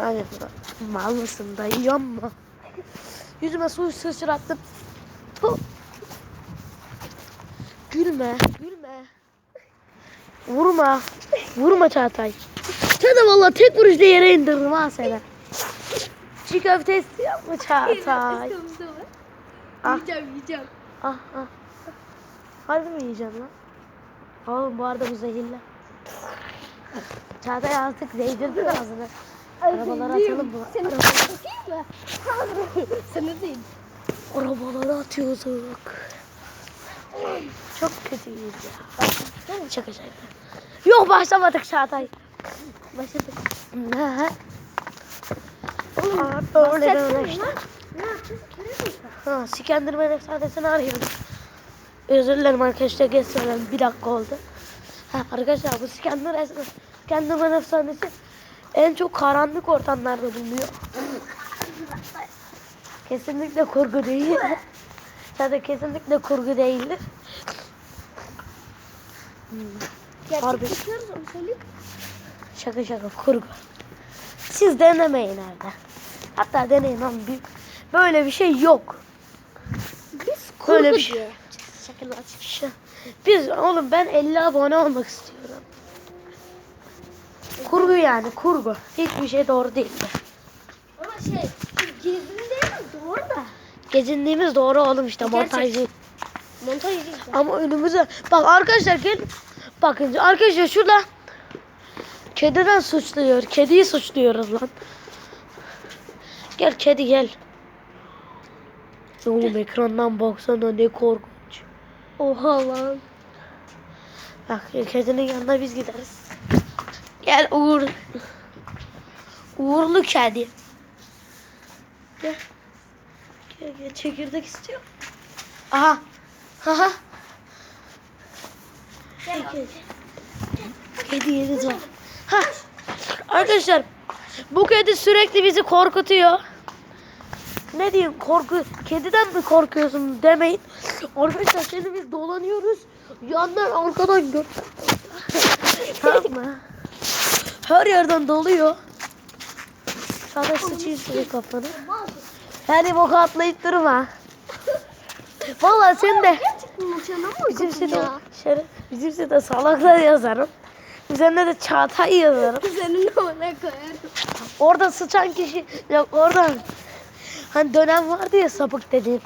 Hayır. Mal mısın dayı yanma. Yüzüme su sıçrattım. Puh. Gülme. Gülme. Vurma. Vurma Çağatay. Çağatay valla tek vuruşta yere indiririm ha seni. Çiğ köfte istiyor mu Çağatay? Ah. Yiyeceğim yiyeceğim. Ah ah. Harbi mi yiyeceğim lan? Oğlum bu arada bu zehirli. Çağatay artık değdirdin ağzını. Arabalara atalım bu. Seni sokayım mı? Sana değil. Arabalara atıyorduk. Çok kötüyüz ya. Şaka şaka. Yok başlamadık Çağatay. Başladık. Ne? Aa, böyle böyle işte. Ha, Sikendirmen efsanesini arıyorum. Özür dilerim arkadaşlar geç söyledim. Bir dakika oldu. Ha, arkadaşlar bu Sikendirmen efsanesi en çok karanlık ortamlarda bulunuyor. kesinlikle kurgu değil. Zaten kesinlikle kurgu değildir. Hmm, Harbi. Şaka şaka kurgu. Siz denemeyin evde. Hatta deneyin ama bir, böyle bir şey yok. Biz Böyle kurgu bir şey. Şakalar. Biz oğlum ben 50 abone olmak istiyorum. Kurgu yani kurgu. Hiçbir şey doğru değildi. Ama şey, gezin değil mi? Doğru da. Gezindiğimiz doğru oğlum işte Gerçek. montaj değil. Montaj değil. Ama önümüze bak arkadaşlar gel. Bakın arkadaşlar şurada kediden suçluyor. Kediyi suçluyoruz lan. Gel kedi gel. Oğlum ekrandan baksana ne korkunç. Oha lan. Bak kedinin yanına biz gideriz. Gel Uğur. Uğurlu kedi. Gel. Gel gel çekirdek istiyor. Aha. Aha. Gel. Kedi yeriz var. Ha. Arkadaşlar bu kedi sürekli bizi korkutuyor. Ne diyeyim korku kediden mi korkuyorsun demeyin. Arkadaşlar şimdi biz dolanıyoruz. Yandan arkadan gör. tamam mı? Her yerden doluyor. Sana sıçayım senin kafana. Her boka atlayıp durma. Vallahi sen de bizim okudun site, ya? şöyle, bizim site salaklar yazarım. Üzerine de Çağatay yazarım. Senin ona koyarım. Orada sıçan kişi yok oradan hani dönem vardı ya sapık dediğim.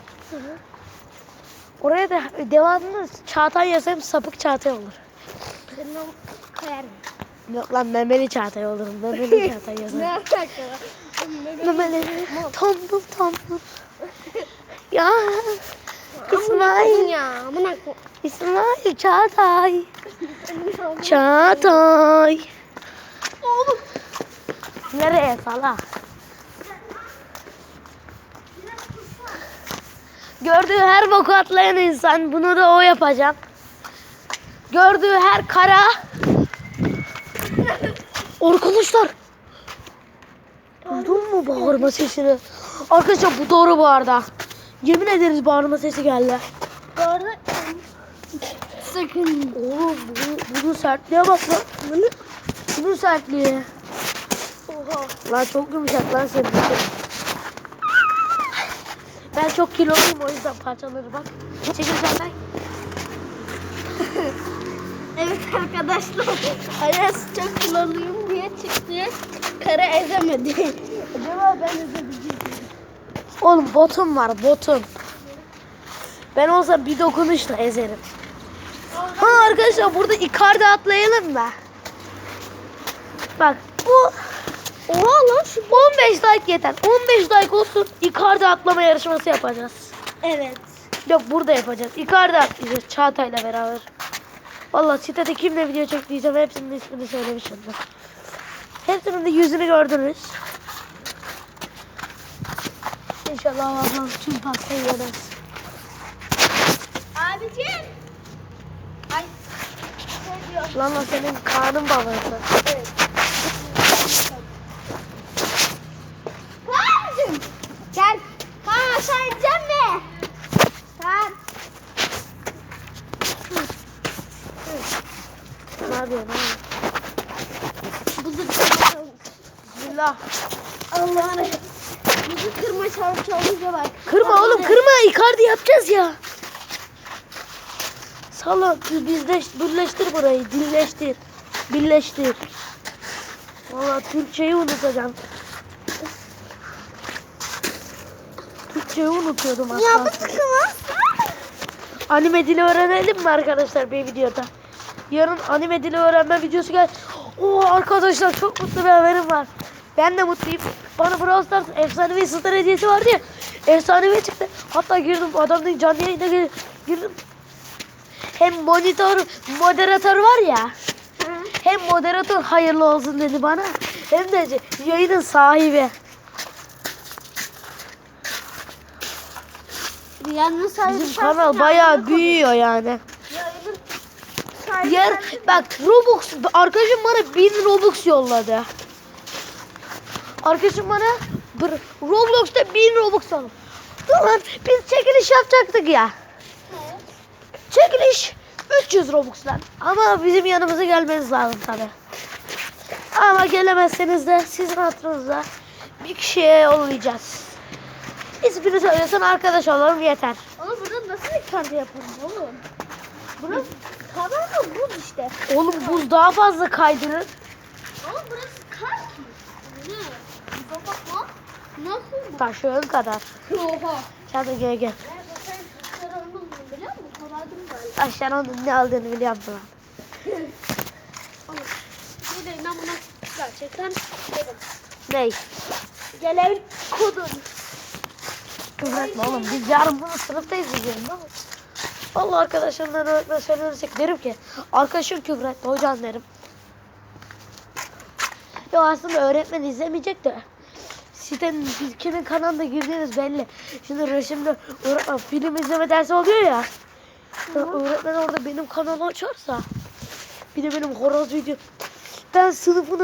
Oraya da devamlı Çağatay yazarım sapık Çağatay olur. Senin koyarım. Yok lan memeli Çağatay olurum. Memeli Çağatay Ne yazarım. alaka lan? memeli tombul tombul. ya İsmail. Ya. İsmail Çağatay. Çağatay. Oğlum. Nereye sala? Gördüğü her boku atlayan insan bunu da o yapacak. Gördüğü her kara Arkadaşlar Duydun mu bağırma sesini? Arkadaşlar bu doğru bu arada. Yemin ederiz bağırma sesi geldi. Bu arada sakın Oğlum bunu, bunun sertliğe bak lan. bunu Bunun sertliği. Oha. Lan çok yumuşak lan senin. Ben çok kiloluyum o yüzden parçaları bak. Çekil senden. Evet arkadaşlar. Ayas çok kiloluyum diye çıktı. Kara ezemedi. Acaba ben ezebilecek miyim? Oğlum botum var botum. Ben olsa bir dokunuşla ezerim. Ha arkadaşlar burada Icardi atlayalım mı? Bak bu Oha lan şu 15 like yeter. 15 like olsun Icardi atlama yarışması yapacağız. Evet. Yok burada yapacağız. Icardi atlayacağız Çağatay'la beraber. Vallahi sitede kimle video çektiysem hepsinin ismini söylemişimdir. Hepsinin de yüzünü gördünüz. İnşallah Allah'ım tüm pastayı yemez. Abicim. Ay. Lan lan senin karnın babası. Evet. Abicim. Gel. Kaan aşağı inecek mi? Kaan. Ne yapıyorsun oğlum? Bu zıplamasın. Bismillah. Allah'ını. Bizi kırma çalı çalınca bak. Kırma oğlum kırma. Icardi yapacağız ya. Salla bizleş, birleştir burayı. Dilleştir. Birleştir. Valla Türkçeyi unutacağım. Türkçeyi unutuyordum aslında. Ya bu tıkımız. Anime dili öğrenelim mi arkadaşlar bir videoda? Yarın anime dili öğrenme videosu gel. Oo arkadaşlar çok mutlu bir haberim var. Ben de mutluyum. Bana Brawl Stars efsanevi star hediyesi vardı ya. Efsanevi çıktı. Hatta girdim adamın canlı yayına gir- girdim. Hem monitör moderatör var ya. Hem moderatör hayırlı olsun dedi bana. Hem de yayının sahibi. Yalnın sahibi Bizim kanal ya, bayağı büyüyor yani. Sahibi Yer bak Robux arkadaşım bana 1000 Robux yolladı. Arkadaşım bana Roblox'ta 1000 Robux yolladı. Tamam biz çekiliş yapacaktık ya. Çekiliş 300 Robux'dan. Ama bizim yanımıza gelmeniz lazım tabi. Ama gelemezseniz de sizin hatırınızda bir kişiye yollayacağız. İsmini söylesen arkadaş olalım yeter. Oğlum burada nasıl bir kart yapalım oğlum? Burası kadar mı buz işte. Oğlum buz daha fazla kaydırır. Oğlum burası kar ki. Ne? Bak bak. Nasıl bu? Taşığın kadar. Oha. Hadi gel gel. Taşlar onun ne aldığını biliyorum ben. De ben buna gerçekten dedim. Ney? Gelen kodun. Küfretme oğlum. Biz yarın bunu sınıfta izleyeceğiz. Ne olur? Allah arkadaşımdan öğretmen söylersek derim ki arkadaşım küfretti hocam derim. Yok aslında öğretmen izlemeyecek de sitenin biz kimin kanalına girdiğiniz belli. Şimdi resimde öğretmen film izleme dersi oluyor ya. Öğretmen orada benim kanalı açarsa bir de benim horoz video ben sınıfın